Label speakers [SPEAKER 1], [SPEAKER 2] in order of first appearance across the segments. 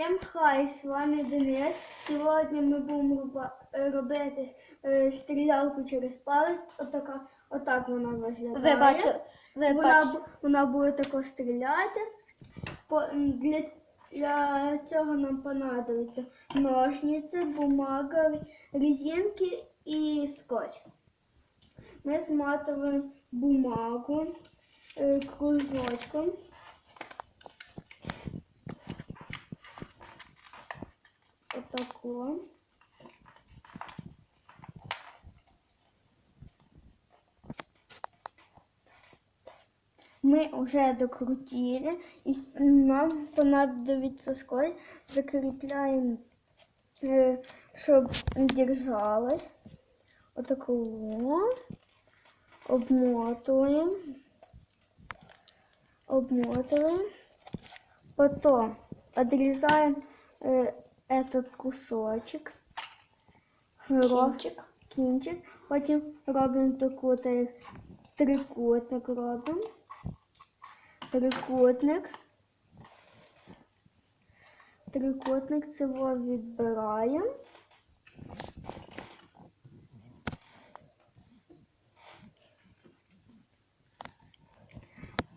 [SPEAKER 1] Всім хай, з вами Денис. Сьогодні ми будемо робити е, стрілялку через палець. Отака, отак вона виглядає.
[SPEAKER 2] Ви бачили? Ви
[SPEAKER 1] Вона, вона буде тако стріляти. По, для, для цього нам понадобиться ножниці, бумага, резинки і скотч. Ми сматуємо бумагу е, кружочком. Отако. Мы уже докрутили, и с- нам понадобится скотч. Закрепляем, э, чтобы держалось. Вот такого. Обмотываем. Обмотываем. Потом отрезаем э, этот кусочек.
[SPEAKER 2] Кінчик.
[SPEAKER 1] кінчик. Потім робимо таку от, як трикутник робимо. Трикутник. Трикутник цього відбираємо.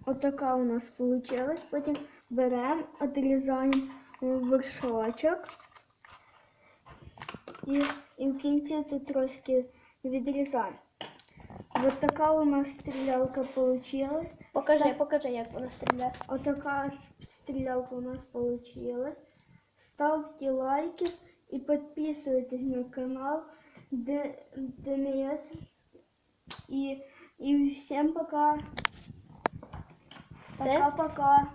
[SPEAKER 1] Отака у нас вийшла. Потім беремо, отрізаємо вершочок. І, і в кінці тут трошки відрізаємо. Ось така у нас стрілялка вийшла.
[SPEAKER 2] Покажи, покажи, як вона стріляє.
[SPEAKER 1] Отака с- стрілялка у нас получилась. Ставьте лайки и подписывайтесь на канал Д- ДНС. И, и всем пока.
[SPEAKER 2] Дес?
[SPEAKER 1] Пока-пока.